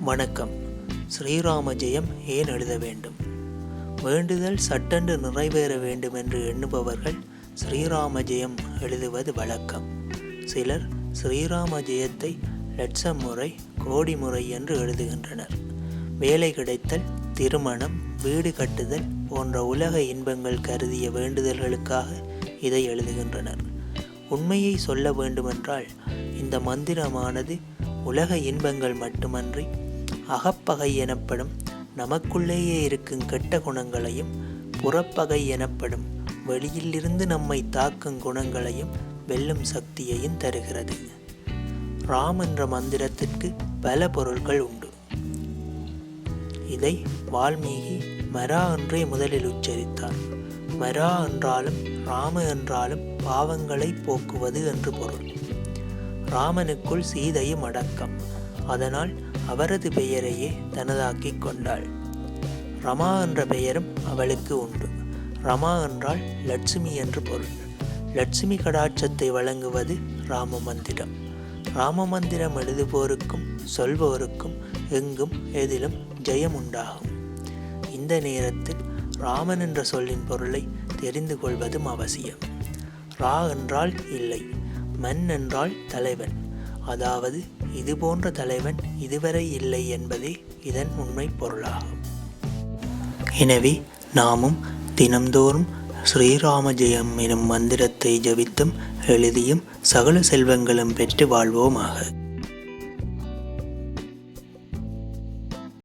வணக்கம். ஸ்ரீராம ஜெயம் ஏன் எழுத வேண்டும்? வேண்டுதல் சட்டென்று நிறைவேற வேண்டும் என்று எண்ணுபவர்கள் ஸ்ரீராம ஜெயம் எழுதுவது வழக்கம். சிலர் ஸ்ரீராம ஜெயத்தை லட்சம் முறை கோடி முறை என்று எழுதுகின்றனர். வேலை கிடைத்தல் திருமணம் வீடு கட்டுதல் போன்ற உலக இன்பங்கள் கருதிய வேண்டுதல்களுக்காக இதை எழுதுகின்றனர். உண்மையை சொல்ல வேண்டுமென்றால் இந்த மந்திரமானது உலக இன்பங்கள் மட்டுமன்றி அகப்பகை எனப்படும் நமக்குள்ளேயே இருக்கும் கெட்ட குணங்களையும் புறப்பகை எனப்படும் வெளியிலிருந்து நம்மை தாக்கும் குணங்களையும் வெல்லும் சக்தியையும் தருகிறது. ராம் என்ற மந்திரத்திற்கு பல பொருட்கள் உண்டு. இதை வால்மீகி மரா என்றே முதலில் உச்சரித்தார். மரா என்றாலும் ராம என்றாலும் பாவங்களை போக்குவது என்று பொருள். ராமனுக்குள் சீதையும் அடக்கம். அதனால் அவரது பெயரையே தனதாக்கிக் கொண்டாள். ரமா என்ற பெயரும் அவளுக்கு உண்டு. ரமா என்றால் லட்சுமி என்று பொருள். லட்சுமி கடாட்சத்தை வழங்குவது ராம மந்திரம். ராம மந்திரம் எழுதுபோருக்கும் சொல்பவருக்கும் எங்கும் எதிலும் ஜெயம் உண்டாகும். இந்த நேரத்தில் ராமன் என்ற சொல்லின் பொருளை தெரிந்து கொள்வதும் அவசியம். ரா என்றால் இல்லை மன் என்றால் தலைவன். அதாவது இது போன்ற தலைவன் இதுவரை இல்லை என்பதே இதன் உண்மை பொருளாகும். எனவே நாமும் தினம்தோறும் ஸ்ரீராம ஜெயம் எனும் மந்திரத்தை ஜபித்தும் எழுதியும் சகல செல்வங்களும் பெற்று வாழ்வோமாக.